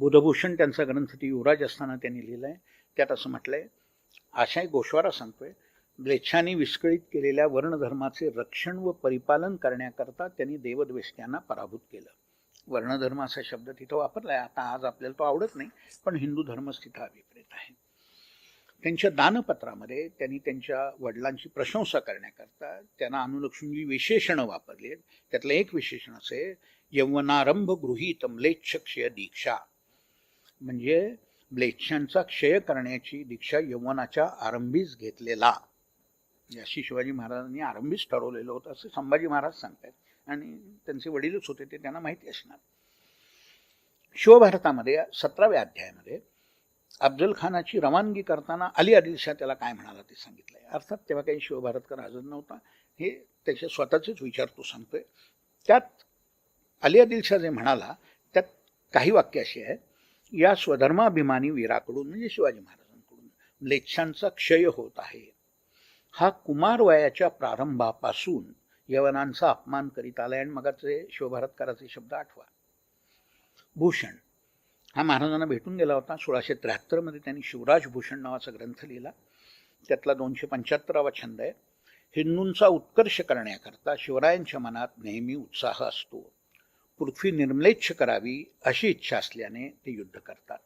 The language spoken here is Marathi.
बुधभूषण त्यांचा ग्रंथ ती युवराज असताना त्यांनी लिहिलाय. त्यात असं म्हटलं आहे आशाय गोशवारा सांगतोय ब्लेच्छाने विस्कळीत केलेल्या वर्णधर्माचे रक्षण व परिपालन करण्याकरता त्यांनी देवद्वेष्ट्यांना पराभूत केलं. वर्णधर्म असा शब्द तिथं वापरला आहे आता आज आपल्याला तो आवडत नाही पण हिंदू धर्मच तिथं अभिप्रेत आहे. त्यांच्या दानपत्रामध्ये त्यांनी त्यांच्या वडिलांची प्रशंसा करण्याकरता त्यांना अनुलक्ष्मीजी विशेषणं वापरली आहेत त्यातलं एक विशेषण असे यवनारंभ गृहीत म्लेच्छ क्षय दीक्षा. म्हणजे म्लेच्छांचा क्षय करण्याची दीक्षा यवनाच्या आरंभीच घेतलेला. अशी शिवाजी महाराजांनी आरंभीच ठरवलेलं होतं असं संभाजी महाराज सांगतात आणि त्यांचे वडीलच होते ते त्यांना माहिती असणार. शिवभारतामध्ये सतराव्या अध्यायामध्ये अफजल खानाची रवानगी करताना अली आदिलशाह त्याला काय म्हणाला ते सांगितलंय. अर्थात तेव्हा काही शिवभारतकर हजर नव्हता हे त्याचे स्वतःचेच विचार तो सांगतोय. त्यात अली आदिलशाह जे म्हणाला त्यात काही वाक्य अशी आहेत. या स्वधर्माभिमानी वीराकडून म्हणजे शिवाजी महाराजांकडून लेच्छांचा क्षय होत आहे. हा कुमार वयाच्या प्रारंभापासून यवनांचा अपमान करीत आलाय आणि मगाचे शिवभारतकाराचे शब्द आठवा. भूषण. हा महाराजांना भेटून गेला होता. सोळाशे त्र्याहत्तरमध्ये त्यांनी शिवराज भूषण नावाचा ग्रंथ लिहिला. त्यातला दोनशे पंच्याहत्तरावा छंद आहे. हिंदूंचा उत्कर्ष करण्याकरता शिवरायांच्या मनात नेहमी उत्साह असतो. पृथ्वी निर्मलेच्छ करावी अशी इच्छा असल्याने ते युद्ध करतात.